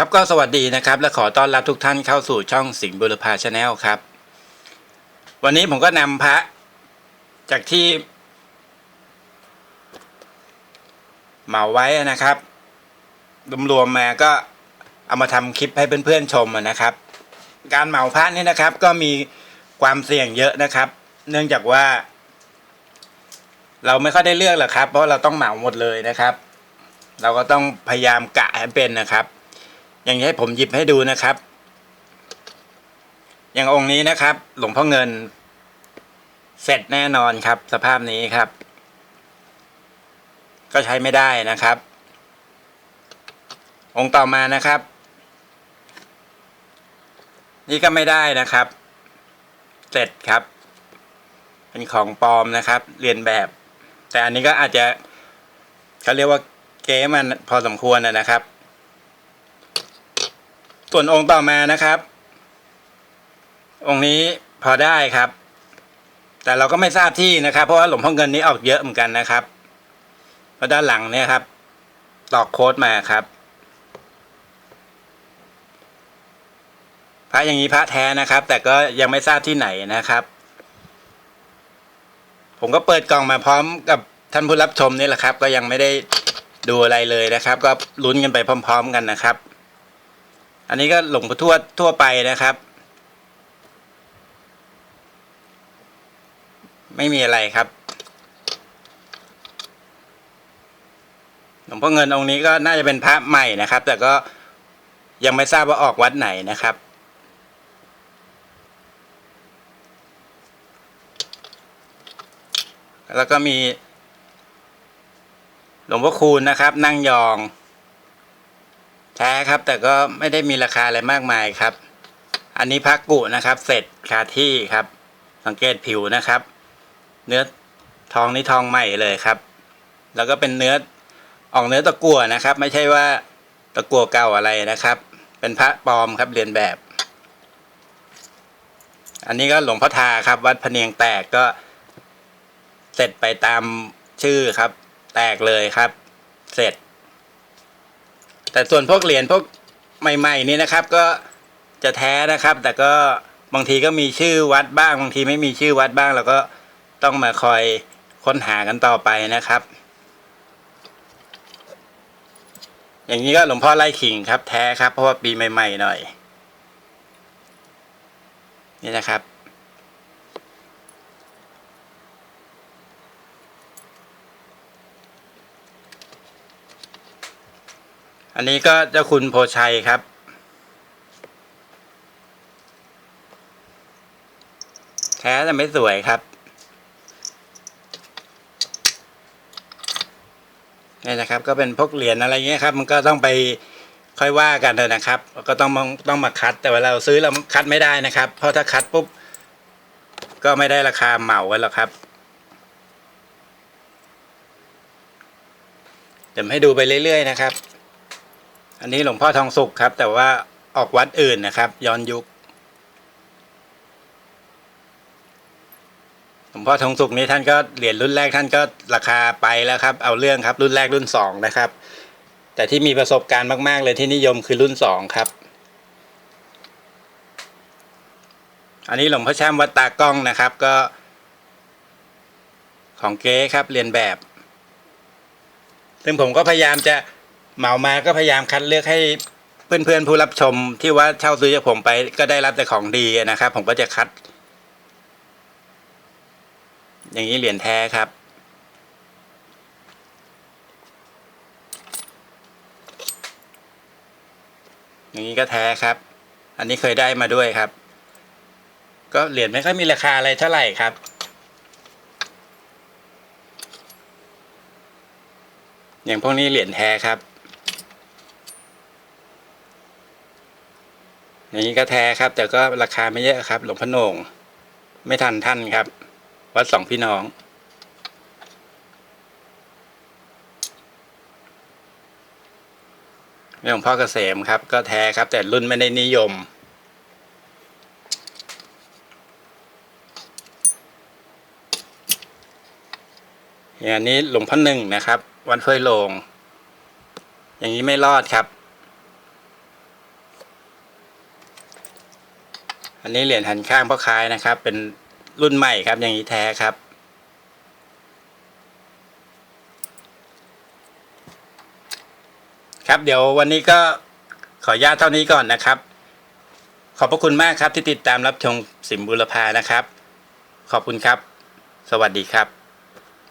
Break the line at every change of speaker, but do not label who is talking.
ครับก็สวัสดีนะครับ และขอต้อนรับทุกท่านเข้าสู่ช่องสิงห์บุรพาชาแนลครับ วันนี้ผมก็นำพระจากที่เหมาไว้นะครับรวมๆมาก็เอามาทำคลิปให้เพื่อนๆชมนะครับ การเหมาพระนี่นะครับ ก็มีความเสี่ยงเยอะนะครับ เนื่องจากว่า เราไม่ค่อยได้เลือกหรอกครับ เพราะเราต้องเหมาหมดเลยนะครับ เราก็ต้องพยายามกะให้เป็นนะครับ อย่างนี้ให้ผมหยิบให้ดูนะครับ อย่างองค์นี้นะครับ หลวงพ่อเงิน เสร็จแน่นอนครับ สภาพนี้ครับ ก็ใช้ไม่ได้นะครับ องค์ต่อมานะครับ นี่ก็ไม่ได้นะครับ เสร็จครับ เป็นของปลอมนะครับ เรียนแบบ แต่อันนี้ก็อาจจะเขาเรียกว่าเก๊มันพอสมควรนะครับ ส่วนองค์ต่อมานะครับ องค์นี้พอได้ครับ แต่เราก็ไม่ทราบที่นะครับ เพราะว่าหลวงพ่อเงินนี้ออกเยอะเหมือนกันนะครับเพราะด้านหลังเนี่ยครับตอกโค้ดมาครับ พระอย่างนี้พระแท้นะครับ แต่ก็ยังไม่ทราบที่ไหนนะครับ ผมก็เปิดกล่องมาพร้อมกับท่านผู้รับชมนี่แหละครับ ก็ยังไม่ได้ดูอะไรเลยนะครับ ก็ลุ้นกันไปพร้อม ๆ กันนะครับ อันนี้ก็หลงพ่อทวดทั่วไปนะครับ ไม่มีอะไรครับ หลวงพ่อเงินองค์นี้ก็น่าจะเป็นพระใหม่นะครับ แต่ก็ยังไม่ทราบว่าออกวัดไหนนะครับแล้วก็มี หลวงพ่อคูณนะครับ นั่งยอง แท้ครับแต่ก็ไม่ได้มีราคาอะไรมากมายครับ อันนี้พักกุนะครับ เสร็จคาที่ครับ สังเกตผิวนะครับ เนื้อทองนี่ทองใหม่เลยครับ แล้วก็เป็นเนื้อออกเนื้อตะกั่วนะครับ ไม่ใช่ว่าตะกั่วเก่าอะไรนะครับ เป็นพระปลอมครับเรียนแบบ อันนี้ก็หลวงพ่อทาครับ วัดพเนียงแตกก็เสร็จไปตามชื่อครับ แตกเลยครับ เสร็จ แต่ส่วนพวกเหรียญพวกใหม่ ๆ นี่นะครับ ก็จะแท้นะครับ แต่ก็บางทีก็มีชื่อวัดบ้าง บางทีไม่มีชื่อวัดบ้างเราก็ต้องมาคอยค้นหากันต่อไปนะครับ อย่างนี้ก็หลวงพ่อไล่ขิงครับ แท้ครับ เพราะว่าปีใหม่ ๆ หน่อย นี่นะครับ อันนี้ก็เจ้าคุณโพชัยครับ แท้แต่ไม่สวยครับนี่นะครับ ก็เป็นพวกเหรียญอะไรเงี้ยครับ มันก็ต้องไปค่อยว่ากันเลยนะครับ ก็ต้องต้องมาคัด แต่เวลาเราซื้อเราคัดไม่ได้นะครับ เพราะถ้าคัดปุ๊บก็ไม่ได้ราคาเหมากันหรอกครับเดี๋ยวให้ดูไปเรื่อยๆนะครับ อันนี้หลวงพ่อทองสุขครับ แต่ว่าออกวัดอื่นนะครับ ย้อนยุค หลวงพ่อทองสุขนี้ท่านก็เหรียญรุ่นแรกท่านก็ราคาไปแล้วครับ เอาเรื่องครับ รุ่นแรกรุ่นสองนะครับ แต่ที่มีประสบการณ์มาก ๆ เลยที่นิยมคือรุ่นสองครับ อันนี้หลวงพ่อแช่มวัดตากล้องนะครับก็ ของเก๊ครับเรียนแบบ ซึ่งผมก็พยายามจะ เหมามาก็พยายามคัดเลือกให้เพื่อนๆผู้รับชมที่ว่าเช่าซื้อจากผมไป ก็ได้รับแต่ของดีนะครับ ผมก็จะคัด อย่างนี้เหรียญแท้ครับ อย่างนี้ก็แท้ครับ อันนี้เคยได้มาด้วยครับ ก็เหรียญไม่ค่อยมีราคาอะไรเท่าไหร่ครับอย่างพวกนี้เหรียญแท้ครับ อย่างนี้ก็แท้ครับ แต่ก็ราคาไม่เยอะครับ หลวงพ่อโหนงไม่ทันท่านครับ วัดสองพี่น้อง หลวงพ่อเกษมครับ ก็แท้ครับ แต่รุ่นไม่ได้นิยมอย่างนี้หลวงพ่อหนึ่งนะครับ วัดเฟยโลง อย่างนี้ไม่รอดครับ อันนี้เหรียญหันข้างพ่อค้ายนะครับ เป็นรุ่นใหม่ครับอย่างนี้แท้ครับ ครับเดี๋ยววันนี้ก็ขออนุญาตเท่านี้ก่อนนะครับ ขอบพระคุณมากครับที่ติดตามรับชมสิมบุรพานะครับ ขอบคุณครับ สวัสดีครับ